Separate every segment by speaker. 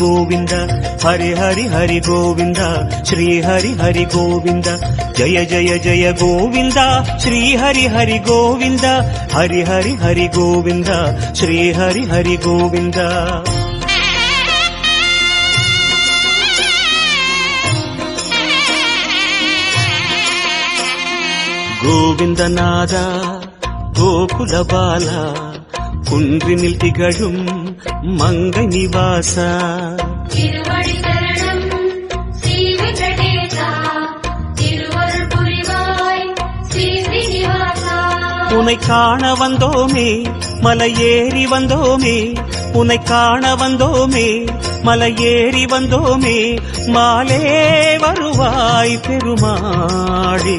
Speaker 1: గోవింద హరి హరి హరి గోవింద శ్రీ హరి హరి గోవింద జయ జయ జయ గోవింద శ్రీ హరి హరి గోవింద హరి హరి హరి గోవింద శ్రీ హరి హరి గోవింద கோவிந்தநாதா கோகுல பாலா குன்றினில் திகழும் மங்கை நிவாசா
Speaker 2: திருவடி
Speaker 1: உனை காண வந்தோமே மலை ஏறி வந்தோமே உனை காண வந்தோமே மலை ஏறி வந்தோமே மாலே வருவாய்
Speaker 2: பெருமாடி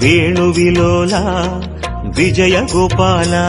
Speaker 2: வேணுவிலோலா விஜயகோபாலா.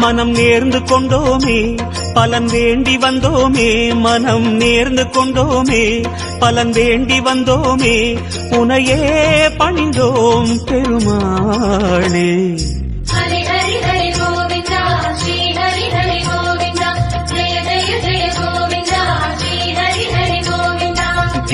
Speaker 1: மனம் நேர்ந்து கொண்டோமே பலன் வேண்டி வந்தோமே மனம் நேர்ந்து கொண்டோமே பலன் வேண்டி வந்தோமே உனையே பணிந்தோம் பெருமாளே.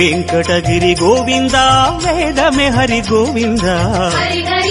Speaker 2: கோவிந்தா
Speaker 1: வெங்கடகிரி கோவிந்த வேதமே ஹரி கோவிந்த
Speaker 2: ஹரி ஹரி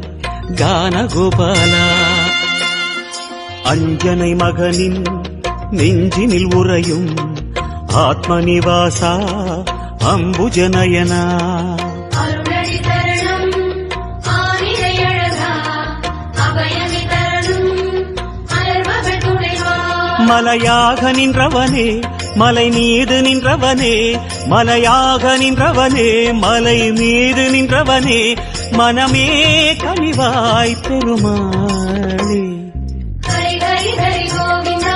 Speaker 1: கானகோபாலா. அஞ்சனை மகனின் நெஞ்சினில் உறையும் அம்புஜனயனா
Speaker 2: தருணம் அலர்மகள் துணைவா.
Speaker 1: மலையாக நின்றவனே மலை மீது நின்றவனே மலையாக நின்றவனே மலை மீது நின்றவனே மனமே கனிவாய் பெருமாளே
Speaker 2: ஹரி ஹரி ஹரி கோவிந்தா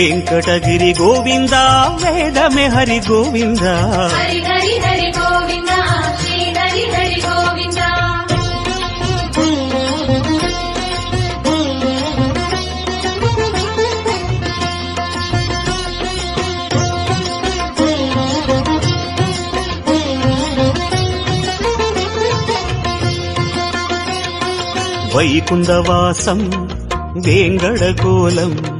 Speaker 1: వెంకటగిరి గోవింద వేదమే హరి గోవింద.
Speaker 2: వైకుంఠవాసం వేంగళగోళం.